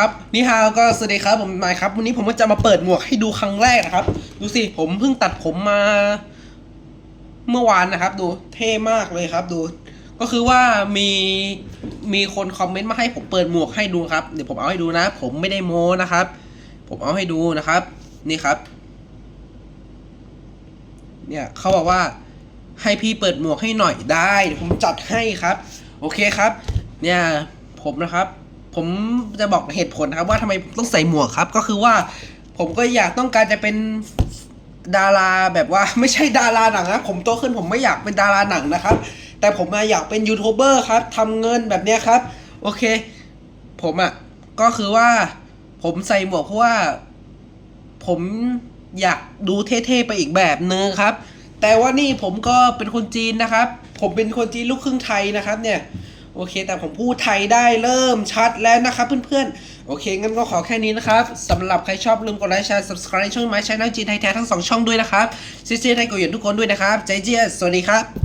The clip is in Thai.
ครับนี่ฮาวก็สวัสดีครับผมนายครับวันนี้ผมก็จะมาเปิดหมวกให้ดูครั้งแรกนะครับ ดูสิผมเพิ่งตัดผมมา เมื่อวานนะครับ ดูเท่มากเลยครับ ดู ก็คือว่ามีมีคนคอมเมนต์มาให้ผมเปิดหมวกให้ดูครับเดี๋ยวผมเอาให้ดูนะ ผมไม่ได้โม้นะครับ ผมเอาให้ดูนะครับ นี่ครับ เนี่ยเขาบอกว่าให้พี่เปิดหมวกให้หน่อยได้เดี๋ยวผมจัดให้ครับ โอเคครับ เนี่ยผมนะครับ ผมจะบอกเหตุผลนะครับ ว่าทำไมต้องใส่หมวกครับ ก็คือว่าผมก็อยากต้องการจะเป็นดาราแบบว่าไม่ใช่ดาราหนังนะผมโตขึ้นผมไม่อยากเป็นดาราหนังนะครับ แต่ผมมาอยากเป็นยูทูบเบอร์ครับทำเงินแบบเนี้ยครับ โอเค ผมอะ่ะก็คือว่าผมใส่หมวกเพราะว่า ผมอยากดูเท่ๆไปอีกแบบนึงครับ แต่ว่านี่ผมก็เป็นคนจีนนะครับ ผมเป็นคนจีนลูกครึ่งไทยนะครับ เนี่ย โอเค แต่ผมพูดไทยได้เริ่มชัดแล้วนะครับเพื่อนๆ โอเค งั้นก็ขอแค่นี้นะครับสำหรับใครชอบลืมกดไลค์แชร์ subscribe ช่องไม้ช n น l จีนไทยแท้ทั้งสองช่องด้วยนะครับซีซีไทยกุยนทุกคนด้วยนะครับ ใจเจียสวัสดีครับ